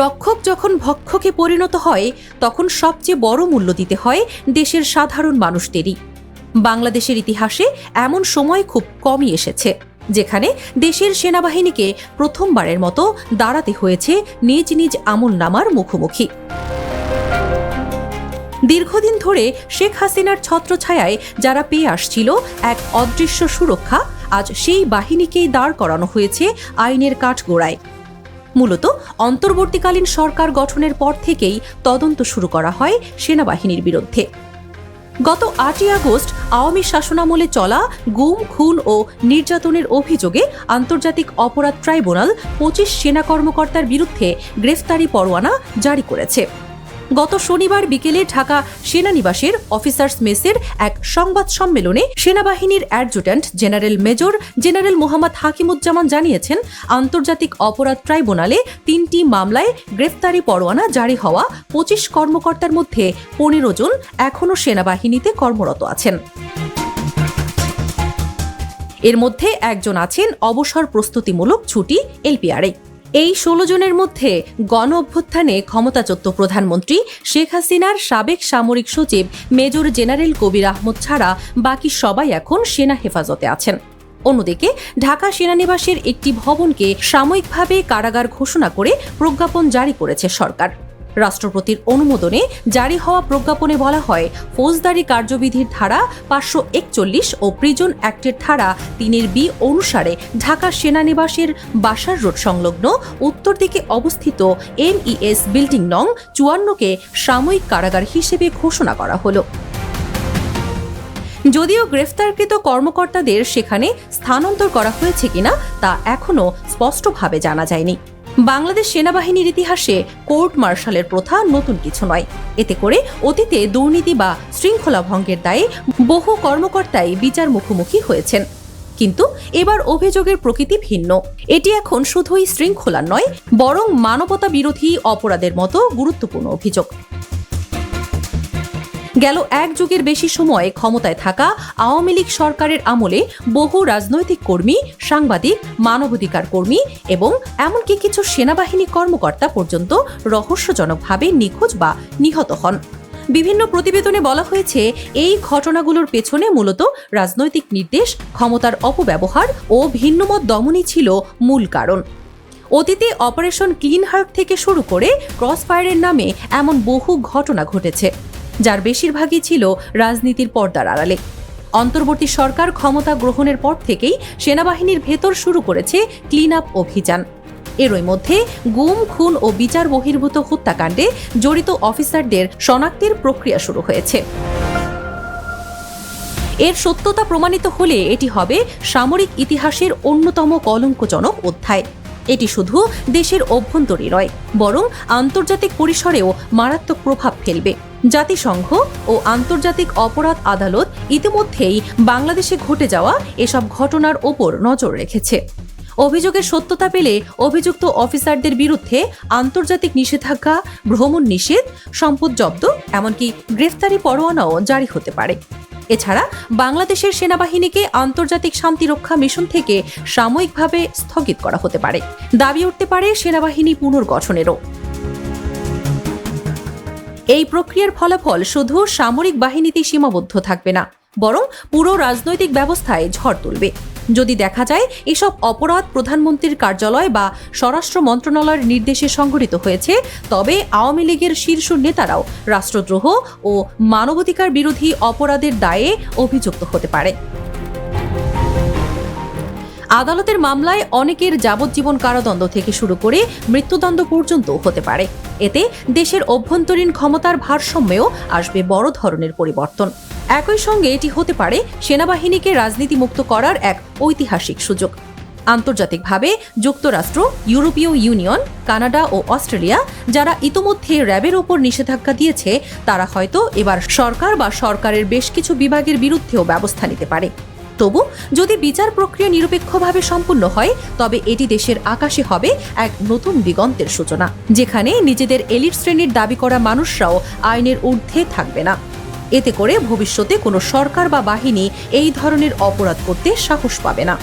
রক্ষক যখন ভক্ষকে পরিণত হয়, তখন সবচেয়ে বড় মূল্য দিতে হয় দেশের সাধারণ মানুষদেরই। বাংলাদেশের ইতিহাসে এমন সময় খুব কমই এসেছে, যেখানে দেশের সেনাবাহিনীকে প্রথমবারের মতো দাঁড়াতে হয়েছে নিজ নিজ আমল নামার মুখোমুখি। দীর্ঘদিন ধরে শেখ হাসিনার ছত্রছায়ায় যারা পেয়ে আসছিল এক অদৃশ্য সুরক্ষা, আজ সেই বাহিনীকেই দাঁড় করানো হয়েছে আইনের কাঠগোড়ায়। মূলত অন্তর্বর্তীকালীন সরকার গঠনের পর থেকেই তদন্ত শুরু করা হয় সেনাবাহিনীর বিরুদ্ধে। গত আটই আগস্ট আওয়ামী শাসনামলে চলা গুম, খুন ও নির্যাতনের অভিযোগে আন্তর্জাতিক অপরাধ ট্রাইব্যুনাল পঁচিশ সেনা কর্মকর্তার বিরুদ্ধে গ্রেফতারি পরোয়ানা জারি করেছে। গত শনিবার বিকেলে ঢাকা সেনানিবাসের অফিসার্স মেসের এক সংবাদ সম্মেলনে সেনাবাহিনীর adjutant general major general Mohammad Hakimuzzaman জানিয়েছেন, আন্তর্জাতিক অপরাধ ট্রাইব্যুনালে তিনটি মামলায় গ্রেফতারি পরোয়ানা জারি হওয়া পঁচিশ কর্মকর্তার মধ্যে পনেরো জন এখনও সেনাবাহিনীতে কর্মরত আছেন। এর মধ্যে একজন আছেন অবসর প্রস্তুতিমূলক ছুটি এলপিআরে। এই ষোলো জনের মধ্যে গণ অভ্যুত্থানে ক্ষমতাচ্যুত প্রধানমন্ত্রী শেখ হাসিনার সাবেক সামরিক সচিব মেজর জেনারেল কবির আহমদ ছাড়া বাকি সবাই এখন সেনা হেফাজতে আছেন। অন্যদিকে ঢাকা সেনানিবাসের একটি ভবনকে সাময়িকভাবে কারাগার ঘোষণা করে প্রজ্ঞাপন জারি করেছে সরকার। রাষ্ট্রপতির অনুমোদনে জারি হওয়া প্রজ্ঞাপনে বলা হয়, ফৌজদারি কার্যবিধির ধারা পাঁচশো একচল্লিশ ও প্রিজন অ্যাক্টের ধারা তিনের বি অনুসারে ঢাকা সেনানিবাসের বাসার রোড সংলগ্ন উত্তর দিকে অবস্থিত এমইএস বিল্ডিং নং চুয়ান্নকে সাময়িক কারাগার হিসেবে ঘোষণা করা হলো। যদিও গ্রেফতারকৃত কর্মকর্তাদের সেখানে স্থানান্তর করা হয়েছে কিনা তা এখনও স্পষ্টভাবে জানা যায়নি। বাংলাদেশ সেনাবাহিনীর ইতিহাসে কোর্ট মার্শালের প্রথা নতুন কিছু নয়। এতে করে অতীতে দুর্নীতি বা শৃঙ্খলা ভঙ্গের দায়ে বহু কর্মকর্তাই বিচার মুখোমুখি হয়েছেন। কিন্তু এবার অভিযোগের প্রকৃতি ভিন্ন। এটি এখন শুধুই শৃঙ্খলা নয়, বরং মানবতা বিরোধী অপরাধের মতো গুরুত্বপূর্ণ অভিযোগ। গেল এক যুগের বেশি সময় ক্ষমতায় থাকা আওয়ামী লীগ সরকারের আমলে বহু রাজনৈতিক কর্মী, সাংবাদিক, মানবাধিকার কর্মী এবং এমনকি কিছু সেনাবাহিনী কর্মকর্তা পর্যন্ত রহস্যজনকভাবে নিখোঁজ বা নিহত হন। বিভিন্ন প্রতিবেদনে বলা হয়েছে, এই ঘটনাগুলোর পেছনে মূলত রাজনৈতিক নির্দেশ, ক্ষমতার অপব্যবহার ও ভিন্নমত দমনই ছিল মূল কারণ। অতীতে অপারেশন ক্লিন হার্ট থেকে শুরু করে ক্রস ফায়ারের নামে এমন বহু ঘটনা ঘটেছে। যার বেশিরভাগই ছিল রাজনীতির পর্দার আড়ালে। অন্তর্বর্তী সরকার ক্ষমতা গ্রহণের পর থেকেই সেনাবাহিনীর ভেতর শুরু করেছে ক্লিন আপ অভিযান। এরই মধ্যে গুম, খুন ও বিচার বহির্ভূত হত্যাকাণ্ডে জড়িত অফিসারদের শনাক্তের প্রক্রিয়া শুরু হয়েছে। এর সত্যতা প্রমাণিত হলে এটি হবে সামরিক ইতিহাসের অন্যতম কলঙ্কজনক অধ্যায়। এটি শুধু দেশের অভ্যন্তরে নয়, বরং আন্তর্জাতিক পরিসরেও মারাত্মক প্রভাব ফেলবে। জাতিসংঘ ও আন্তর্জাতিক অপরাধ আদালত ইতিমধ্যেই বাংলাদেশে ঘটে যাওয়া এসব ঘটনার ওপর নজর রেখেছে। অভিযোগের সত্যতা পেলে অভিযুক্ত অফিসারদের বিরুদ্ধে আন্তর্জাতিক নিষেধাজ্ঞা, ভ্রমণ নিষেধ, সম্পদ জব্দ, এমনকি গ্রেফতারি পরোয়ানাও জারি হতে পারে। এছাড়া বাংলাদেশের সেনাবাহিনীকে আন্তর্জাতিক শান্তিরক্ষা মিশন থেকে সাময়িকভাবে স্থগিত করা হতে পারে। দাবি উঠতে পারে সেনাবাহিনী পুনর্গঠনেরও। এই প্রক্রিয়ার ফলাফল শুধু সামরিক বাহিনীতে সীমাবদ্ধ থাকবে না, বরং পুরো রাজনৈতিক ব্যবস্থায় ঝড় তুলবে। যদি দেখা যায়, এসব অপরাধ প্রধানমন্ত্রীর কার্যালয় বা স্বরাষ্ট্র মন্ত্রণালয়ের নির্দেশে সংঘটিত হয়েছে, তবে আওয়ামী লীগের শীর্ষ নেতারাও রাষ্ট্রদ্রোহ ও মানবাধিকার বিরোধী অপরাধের দায়ে অভিযুক্ত হতে পারে। আদালতের মামলায় অনেকের যাবজ্জীবন কারাদণ্ড থেকে শুরু করে মৃত্যুদণ্ড পর্যন্ত হতে পারে। এতে দেশের অভ্যন্তরীণ ক্ষমতার ভারসাম্যেও আসবে বড় ধরনের পরিবর্তন। একই সঙ্গে এটি হতে পারে সেনাবাহিনীকে রাজনীতিমুক্ত করার এক ঐতিহাসিক সুযোগ। আন্তর্জাতিকভাবে যুক্তরাষ্ট্র, ইউরোপীয় ইউনিয়ন, কানাডা ও অস্ট্রেলিয়া, যারা ইতোমধ্যে র্যাবের ওপর নিষেধাজ্ঞা দিয়েছে, তারা হয়তো এবার সরকার বা সরকারের বেশ কিছু বিভাগের বিরুদ্ধেও ব্যবস্থা নিতে পারে। তবু যদি বিচার প্রক্রিয়া নিরপেক্ষভাবে সম্পূর্ণ হয়, তবে এটি দেশের আকাশে হবে এক নতুন দিগন্তের সূচনা, যেখানে নিজেদের এলিট শ্রেণির দাবি করা মানুষরাও আইনের ঊর্ধ্বে থাকবে না। এতে করে ভবিষ্যতে কোনো সরকার বা বাহিনী এই ধরনের অপরাধ করতে সাহস পাবে না।